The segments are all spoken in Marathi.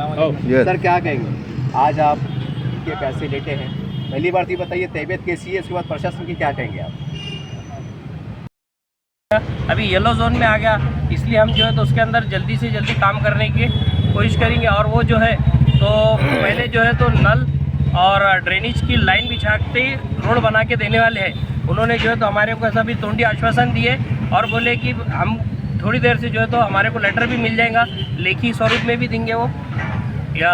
Yes. सर क्या कहेंगे? आज आप के पैसे लेटे हैं। पहली बार तो बताइए तबीयत कैसी है? इसके बाद प्रशासन की क्या कहेंगे आप? अभी येलो जोन में आ गया। इसलिए हम जो है तो उसके अंदर जल्दी से जल्दी काम करने की कोशिश करेंगे। और वो जो है तो पहले जो है तो नल और ड्रेनेज की लाइन बिछाते ही रोड बना के देने वाले हैं। उन्होंने जो है तो हमारे को ऐसा भी तोंडी आश्वासन दिए और बोले कि हम थोड़ी देर से जो है तो हमारे को लेटर भी मिल जाएगा, लेखी स्वरूप में भी देंगे वो। या,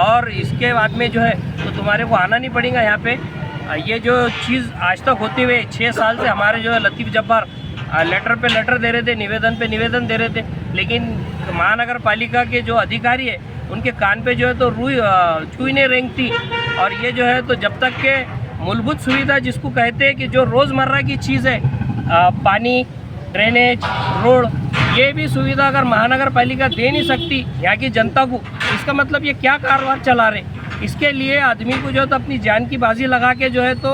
और इसके बाद में जो है तो तुम्हारे को आना नहीं पड़ेगा यहाँ पे। ये जो चीज़ आज तक होते हुए छः साल से हमारे जो है लतीफ़ जब्बार लेटर पे लेटर दे रहे थे, निवेदन पे निवेदन दे रहे थे। लेकिन महानगर पालिका के जो अधिकारी है, उनके कान पे जो है तो रुई नहीं रेंगती और ये जो है तो जब तक के मूलभूत सुविधा जिसको कहते हैं कि जो रोज़मर्रा की चीज़ है पानी, ड्रेनेज, रोड ये भी सुविधा अगर महानगर पालिका दे नहीं सकती, यहाँ की जनता को इसका मतलब ये क्या कारोबार चला रहे इसके लिए आदमी को जो है तो अपनी जान की बाजी लगा के जो है तो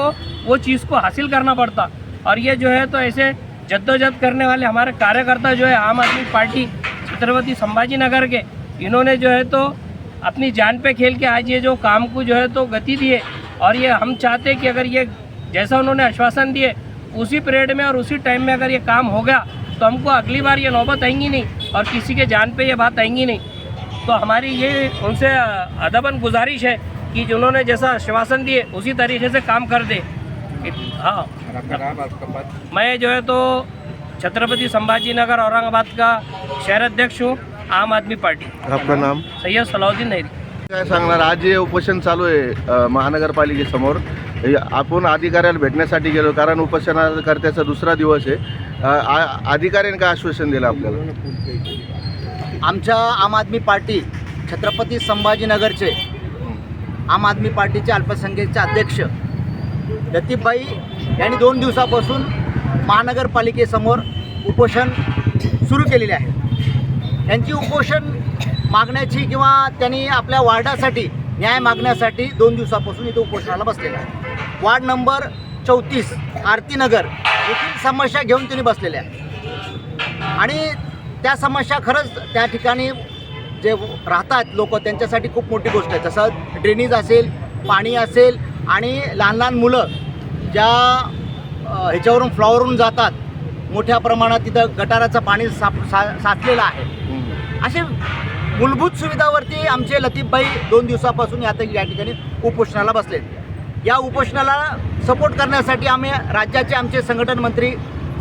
वो चीज़ को हासिल करना पड़ता। और ये जो है तो ऐसे जद्दोजहद करने वाले हमारे कार्यकर्ता जो है, आम आदमी पार्टी, छत्रपति संभाजी नगर के, इन्होंने जो है तो अपनी जान पे खेल के आज ये जो काम को जो है तो गति दी है। और ये हम चाहते कि अगर ये, जैसा उन्होंने आश्वासन दिए, उसी पीरियड में और उसी टाइम में अगर ये काम हो गया तो हमको अगली बार ये नौबत आएँगी नहीं और किसी के जान पे ये बात आएँगी नहीं। तो हमारी ये उनसे अदबन गुजारिश है कि जिन्होंने जैसा आश्वासन दिए उसी तरीके से काम कर दे। हाँ। मैं जो है तो छत्रपति संभाजी नगर औरंगाबाद का शहर अध्यक्ष हूँ आम आदमी पार्टी। आपका नाम? सैयद सलाउद्दीन नैरी काय सांगणार? आज जे उपोषण चालू आहे महानगरपालिकेसमोर आपण अधिकाऱ्याला भेटण्यासाठी गेलो कारण उपोषणकर्त्याचा दुसरा दिवस आहे. आ- अधिकाऱ्याने काय आश्वासन दिलं आपल्याला? आमच्या आम आदमी पार्टी छत्रपती संभाजीनगरचे आम आदमी पार्टीचे अल्पसंख्येचे अध्यक्ष लतीफबाई यांनी दोन दिवसापासून महानगरपालिकेसमोर उपोषण सुरू केलेले आहे. त्यांची उपोषण मागण्याची किंवा त्यांनी आपल्या वार्डासाठी न्याय मागण्यासाठी दोन दिवसापासून इथं उपोषणाला बसलेले आहे. वार्ड नंबर चौतीस आरतीनगर येथील समस्या घेऊन त्यांनी बसलेले आहे आणि त्या समस्या खरंच त्या ठिकाणी जे राहतात लोक त्यांच्यासाठी खूप मोठी गोष्ट आहे. जसं ड्रेनेज असेल पाणी असेल आणि लहान लहान मुलं ज्या ह्याच्यावरून फ्लॉवरून जातात मोठ्या प्रमाणात तिथं गटाराचं पाणी साप सा साचलेलं आहे. असे मूलभूत सुविधावरती आमचे लतीफबाई दोन दिवसापासून या या ठिकाणी उपोषणाला बसलेत. या उपोषणाला सपोर्ट करण्यासाठी आम्ही राज्याचे आमचे संघटन मंत्री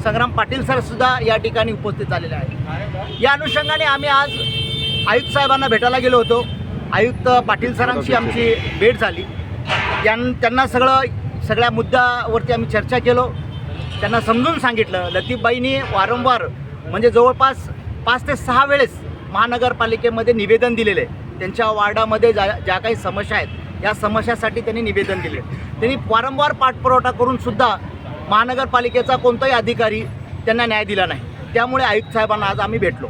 संग्राम पाटील सर सुद्धा या ठिकाणी उपस्थित झालेले आहेत. या अनुषंगाने आम्ही आज आयुक्त साहेबांना भेटायला गेलो होतो. आयुक्त पाटील सरांशी आमची भेट झाली. त्यांना सगळं सगळ्या मुद्द्यावरती आम्ही चर्चा केलो. त्यांना समजून सांगितलं. लतीफबाईंनी वारंवार म्हणजे जवळपास पाच ते सहा वेळेस महानगरपालिकेमध्ये निवेदन दिलेले. आहे त्यांच्या वार्डामध्ये ज्या ज्या काही समस्या आहेत या समस्यासाठी त्यांनी निवेदन दिले. त्यांनी वारंवार पाठपुरवठा करूनसुद्धा महानगरपालिकेचा कोणताही अधिकारी त्यांना न्याय दिला नाही. त्यामुळे आयुक्त साहेबांना आज आम्ही भेटलो.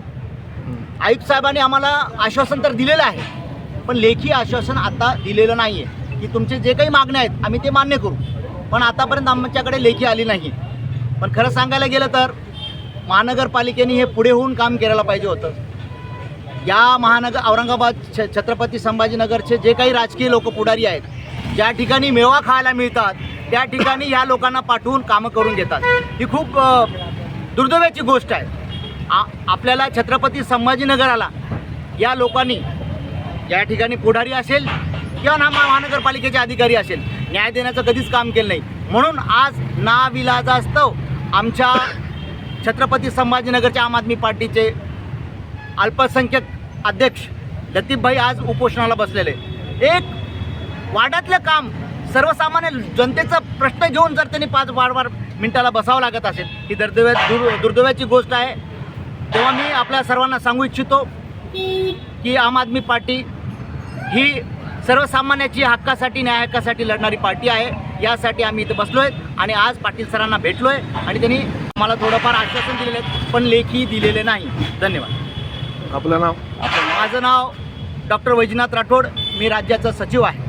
आयुक्त साहेबांनी आम्हाला आश्वासन तर दिलेलं आहे पण लेखी आश्वासन आता दिलेलं नाही आहे की तुमचे जे काही मागण्या आहेत आम्ही ते मान्य करू. पण आतापर्यंत आमच्याकडे लेखी आली नाही. पण खरं सांगायला गेलं तर महानगरपालिकेने हे पुढे होऊन काम करायला पाहिजे होतं. या महानगर औरंगाबाद छ छत्रपती संभाजीनगरचे जे काही राजकीय लोक पुढारी आहेत ज्या ठिकाणी मेवा खायला मिळतात त्या ठिकाणी या लोकांना पाठवून कामं करून घेतात. ही खूप दुर्दैवाची गोष्ट आहे. आ आपल्याला छत्रपती संभाजीनगराला या लोकांनी या ठिकाणी पुढारी असेल किंवा ना महानगरपालिकेचे अधिकारी असेल न्याय देण्याचं कधीच काम केलं नाही. म्हणून आज नाविलाजास्तव आमच्या छत्रपती संभाजीनगरच्या आम आदमी पार्टीचे अल्पसंख्यक अध्यक्ष लतीफभाई आज उपोषणाला बसलेले. एक वाड्यातलं काम सर्वसामान्य जनतेचा प्रश्न घेऊन जर त्यांनी पाच वारंवार मिनिटाला बसावं लागत असेल ही दुर्दैव्या दुर् दुर्दैवाची गोष्ट आहे. तेव्हा मी आपल्या सर्वांना सांगू इच्छितो की आम आदमी पार्टी ही सर्वसामान्याची हक्कासाठी न्याय हक्कासाठी लढणारी पार्टी आहे. यासाठी आम्ही इथं बसलो आहेत आणि आज पाटील सरांना भेटलो आहे आणि त्यांनी मला थोडंफार आश्वासन दिलेलं आहेत पण लेखी दिलेले नाही. धन्यवाद. आपलं नाव? माझं नाव डॉक्टर वैजनाथ राठोड. मी राज्याचा सचिव आहे.